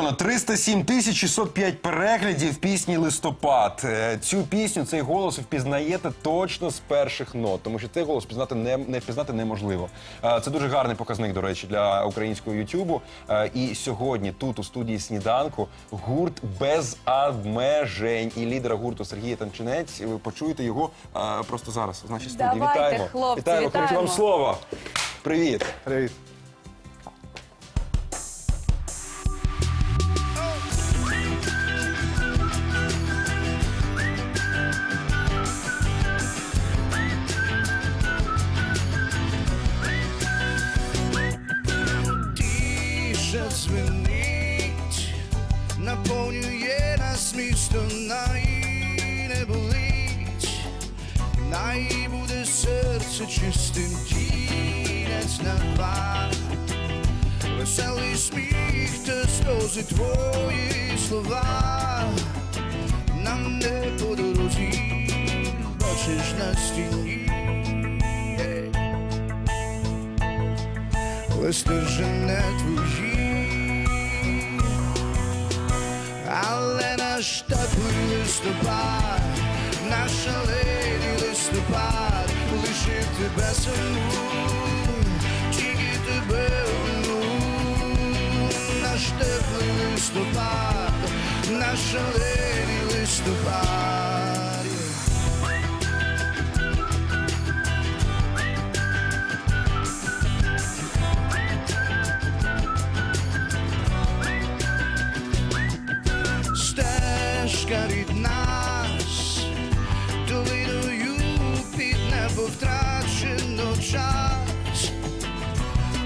мільйона 307 тисяч 605 переглядів пісні листопад. Е, Цю пісню, цей голос впізнаєте точно з перших нот, тому що цей голос впізнати не, не впізнати неможливо. Е, Це дуже гарний показник, до речі, для українського Ютубу. Е, І сьогодні тут у студії сніданку гурт без обмежень і лідера гурту Сергія Танчинець. Ви почуєте його просто зараз. в нашій студії. Давайте, вітаємо. хлопці, вітаємо. Хлопці, вам слово. Привіт. Привіт. Місто, най не болить, най буде серце чистим тінець на два, веселий сміх та сльози твої слова, нам не по дорозі, бачиш на стіні. Листи вже твої, наш теплий листопад, наш шалений листопад, лишив тебе саму, тільки тебе одну, наш теплий листопад, наш шалений листопад.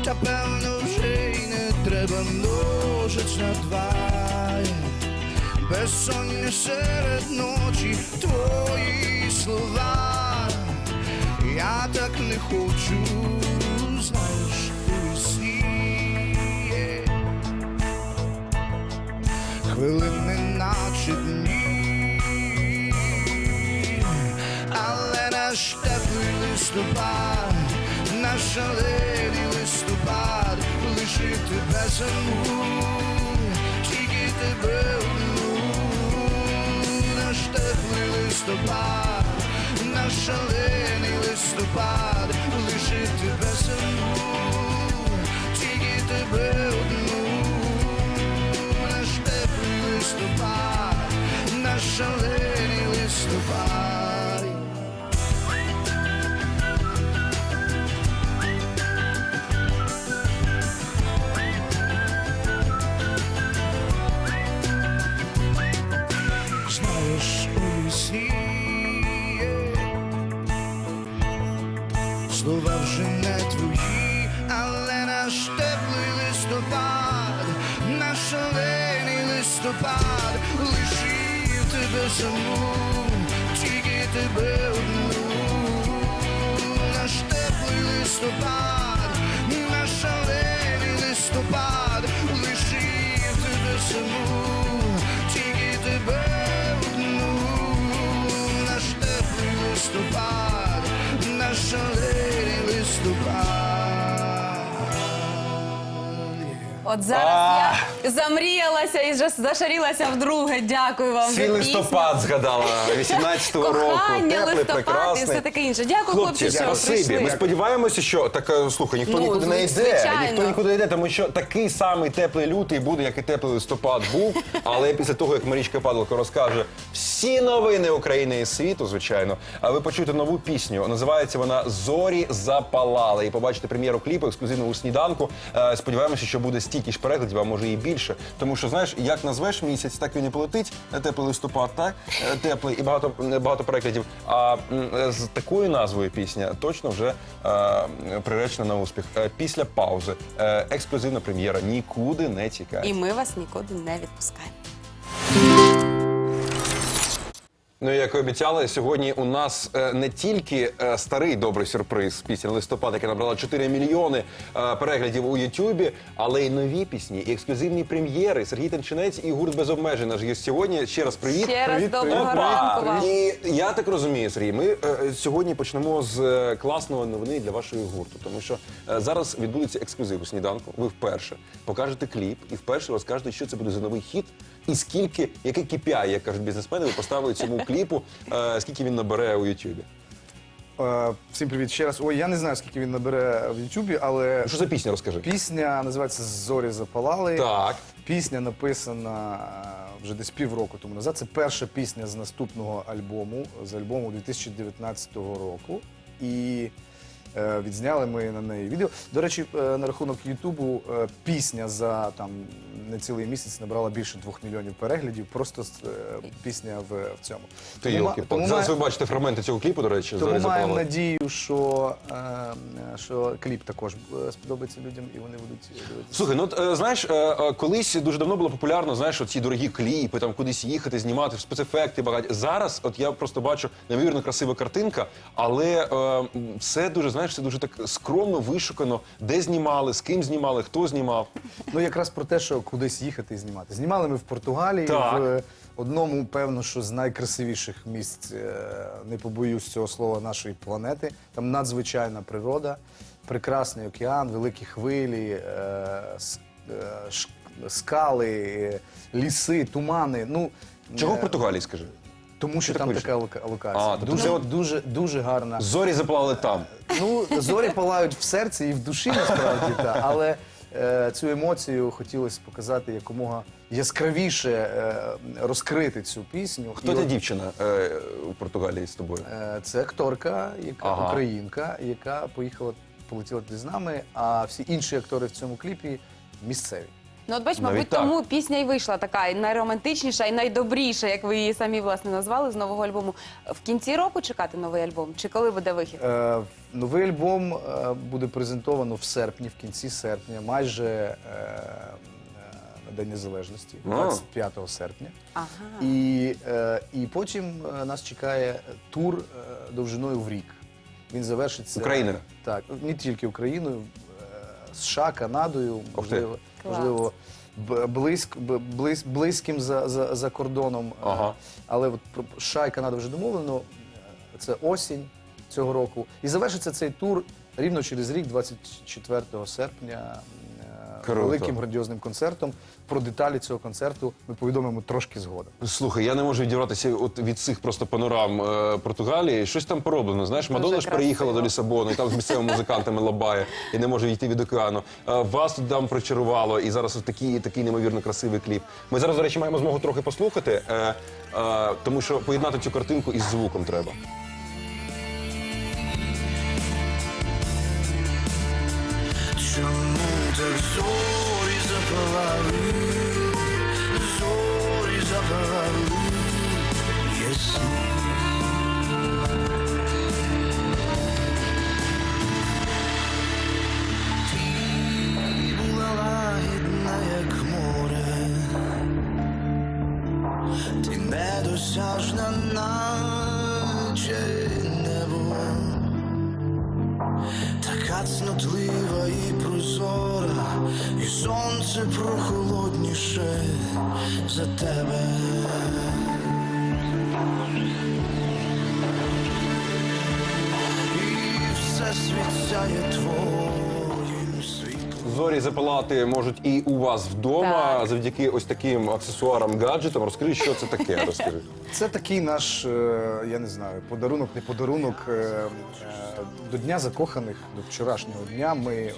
Та певно вже й не треба множить на два. Безсоння серед ночі твої слова, я так не хочу, знаєш, у. Yeah хвилини наче дні, але наш теплий листопад, наш шалений лишив тебе саму, тільки тебе одну, наш теплий листопад, наш шалений листопад, лишив тебе Слова вже не твої, але наш теплий листопад, наш шалений листопад, лишив тебе саму, тільки тебе одну, наш теплий листопад, наш шалений листопад, От зараз я замріялася і вже зашарілася вдруге. Дякую вам Свій за пісню. листопад згадала 18-го року. Кохання, Теплий, листопад і прекрасний. все таке інше. Дякую, хлопці, що спасибі. прийшли. Ми сподіваємося, що так е, слухай, ніхто Ну, нікуди не йде. звичайно. Ніхто нікуди не йде, тому що такий самий теплий лютий буде, як і теплий листопад був. Але після того, як Марічка Падалко розкаже всі новини України і світу, звичайно, а ви почуєте нову пісню. Називається вона Зорі запалали. І побачите прем'єру кліпу ексклюзивно у сніданку. Е, Сподіваємося, що буде стільки ж переглядів, а може і більше. Тому що знаєш, як назвеш місяць, так він і полетить. Теплий листопад, так Е, теплий і багато багато перекладів. А з такою назвою пісня точно вже е, приречена на успіх. Е, Після паузи е, ексклюзивна прем'єра нікуди не тікає. І ми вас нікуди не відпускаємо. Ну, як і обіцяли, сьогодні у нас е, не тільки е, старий добрий сюрприз пісня листопад, яка набрала 4 мільйони е, переглядів у Ютубі, але й нові пісні, і ексклюзивні прем'єри. Сергій Танчинець і гурт без обмежень наш є сьогодні. Ще раз привіт. Ще раз привіт, доброго Опа! ранку вам. І я так розумію, Сергій, ми е, сьогодні почнемо з класної новини для вашої гурту, тому що е, зараз відбудеться ексклюзив у сніданку. Ви вперше покажете кліп і вперше розкажете, що це буде за новий хіт, і скільки, який KPI, як кажуть бізнесмени, ви поставили цьому кліпу, е, скільки він набере у Ютубі. Е, Всім привіт ще раз. Ой, я не знаю, скільки він набере в Ютубі, але Що за пісня, розкажи? пісня називається Зорі запалали. Так. Пісня написана е, вже десь півроку тому назад. Це перша пісня з наступного альбому, з альбому 2019 року. І е, відзняли ми на неї відео. До речі, е, на рахунок Ютубу е, пісня за там не цілий місяць набрала більше двох мільйонів переглядів. Просто е, пісня в, в цьому. Ти Тому ма- йолки Зараз ви має- бачите фрагменти цього кліпу, до речі, тому «Зорі маємо запалали». надію, що, е, що кліп також е, сподобається людям і вони будуть дивитися. Слухай, ну от, е, знаєш, е, е, колись дуже давно було популярно, знаєш, ці дорогі кліпи, там кудись їхати, знімати спецефекти багато. Зараз, от я просто бачу неймовірно красива картинка, але е, все дуже, знаєш, все дуже так скромно, вишукано, де знімали, з ким знімали, хто знімав. Ну якраз про те, що кудись їхати і знімати. Знімали ми в Португалії Так. в одному, певно, що з найкрасивіших місць, е, не побоюсь цього слова, нашої планети. Там надзвичайна природа, прекрасний океан, великі хвилі, е, с- е, ш- скали, е, ліси, тумани. Ну Чого е, в Португалії, скажи? Тому що там така лока- локація. А, тобто дуже, от- дуже, дуже гарна. Зорі запалали там. Ну, зорі палають в серці і в душі, насправді, та, але е, цю емоцію хотілося показати якомога яскравіше е, розкрити цю пісню. Хто І ця от, дівчина е, у Португалії з тобою? е, Це акторка, яка Ага. українка, яка поїхала, полетіла туди з нами, а всі інші актори в цьому кліпі місцеві. Ну, от бач, Навіть мабуть, так. тому пісня і вийшла така і найромантичніша і найдобріша, як ви її самі власне назвали з нового альбому. В кінці року чекати новий альбом? Чи коли буде вихід? Е, новий альбом е, буде презентовано в серпні, в кінці серпня, майже е, на День Незалежності, А. 25 серпня. Ага. І, е, і потім е, нас чекає тур е, довжиною в рік. Він завершиться Україною? Так, не тільки Україною, США, Канадою, можливо, можливо б- близь, близьким за, за, за кордоном. Е, Ага. Але от про США і Канада вже домовлено. Е, Це осінь цього року. І завершиться цей тур рівно через рік, 24 серпня. Круто. Великим грандіозним концертом. Про деталі цього концерту ми повідомимо трошки згодом. Слухай, я не можу відірватися от від цих просто панорам е, Португалії. Щось там пороблено. Знаєш, Дуже Мадонна ж переїхала красиво. до Лісабону, і там з місцевими музикантами лабає і не може йти від океану. Е, вас тут там причарувало, і зараз ось такий, такий неймовірно красивий кліп. Ми зараз, до речі, маємо змогу трохи послухати, е, е, тому що поєднати цю картинку із звуком треба. Прохолодніше за тебе. Твоїм світлом. Зорі запалати можуть і у вас вдома Так. завдяки ось таким аксесуарам, гаджетам. Розкажи, що це таке. Розкажи. Це такий наш, е, я не знаю, подарунок, не подарунок. е, е, До Дня закоханих, до вчорашнього дня ми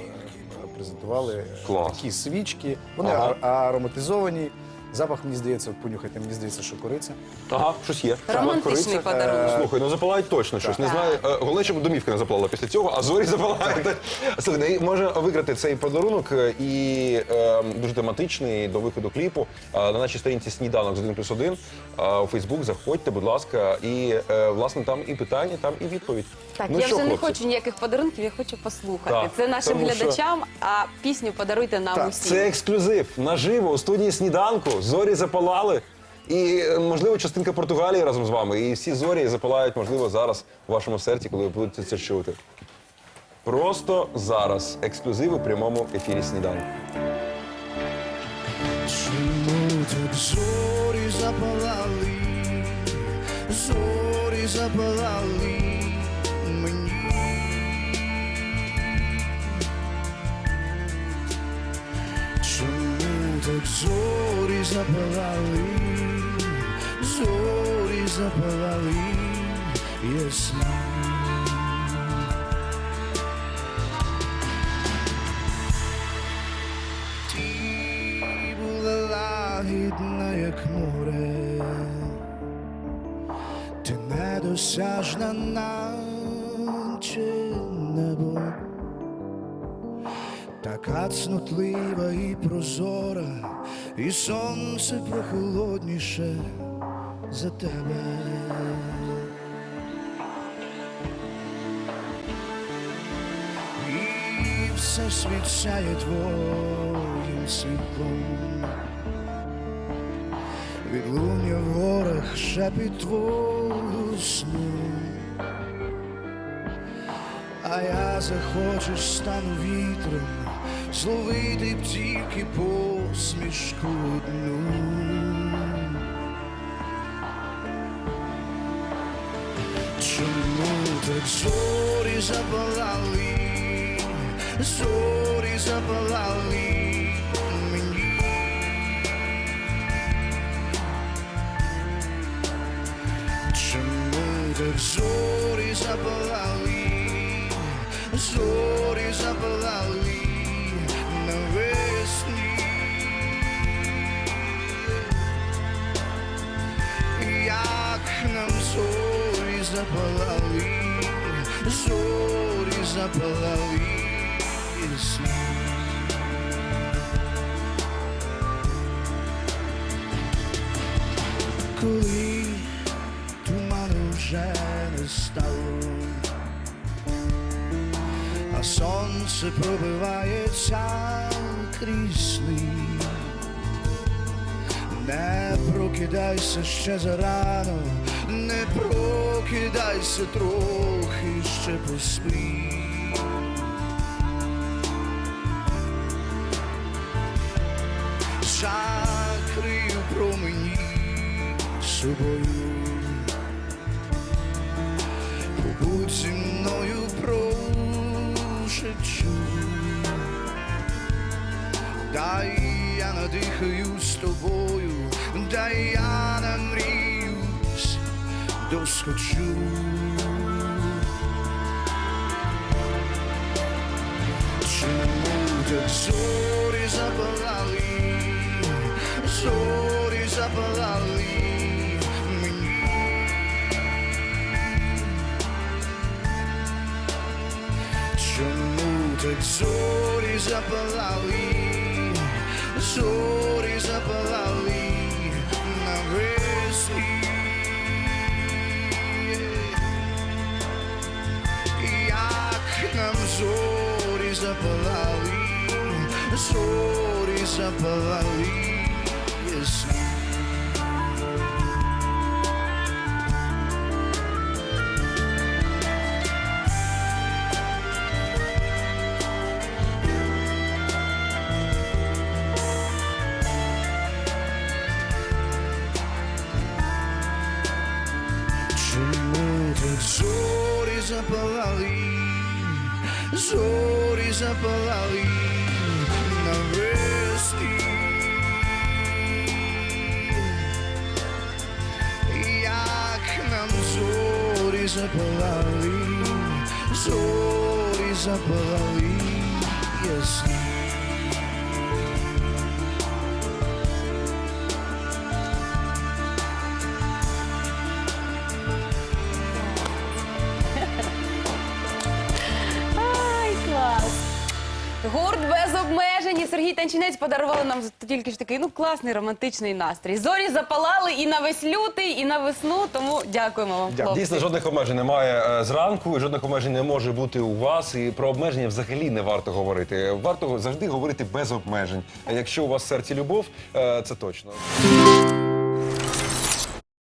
презентували е, Клас. такі свічки. Вони Ага. ар- ароматизовані. Запах, мені здається, понюхайте, мені здається, що кориця. Ага, щось є. Романтичний Кориця. подарунок. Е, Слухай, ну запалають точно щось. Не знаю. е, Головне, щоб домівка не запалала після цього, а зорі запалають. Слухай, ну, можна виграти цей подарунок е, і е, дуже тематичний до виходу кліпу е, на нашій сторінці сніданок з 1 плюс 1 у Фейсбук. Заходьте, будь ласка, і е, власне там і питання, там і відповідь. Так, ну, я що, вже не хлопці? хочу ніяких подарунків, я хочу послухати. Так, Це нашим тому що- глядачам, а пісню подаруйте нам Так, усім. Це ексклюзив наживо у студії сніданку. Зорі запалали. І е, можливо частинка Португалії разом з вами. І всі зорі запалають, можливо, зараз у вашому серці, коли ви будете це чути. Просто зараз. Ексклюзив у прямому ефірі сніданку. Чому так зорі запалали, зорі запалали так зорі запалали, зорі запалали ясні. Ти була лагідна, як море, ти недосяжна, наче така цнотлива і прозора, і сонце прохолодніше за тебе. І все світ сяє твоїм світлом. Відлуння в горах шепіт твого сну. А я захочеш стану вітром, зловити б тільки посмішку одну. Чому так зорі запалали, зорі запалали мені? Чому так зорі запалали, зорі запалали навесні? Як нам зорі запалали, зорі запалали ясні. Коли туману вже не стало, сонце пробивається крізь сни. Не прокидайся ще зарано, не прокидайся трохи ще поспи. Закрию промені собою, побудь. Дай я надихаю з тобою, дай я намріюсь, доскочу. Чому так зорі запалали, зорі запалали Чому так зорі запалали, зорі запалали навесні? Як нам зорі запалали, зорі запалали зорі запалали навесні? Як нам зорі запалали, зорі запалали ясні. І Сергій Танчинець подарували нам тільки ж такий ну класний романтичний настрій. Зорі запалали і на весь лютий, і на весну. Тому дякуємо вам, хлопці. Дійсно, жодних обмежень немає е, зранку, і жодних обмежень не може бути у вас. І про обмеження взагалі не варто говорити. Варто завжди говорити без обмежень. Якщо у вас в серці любов, е, це точно.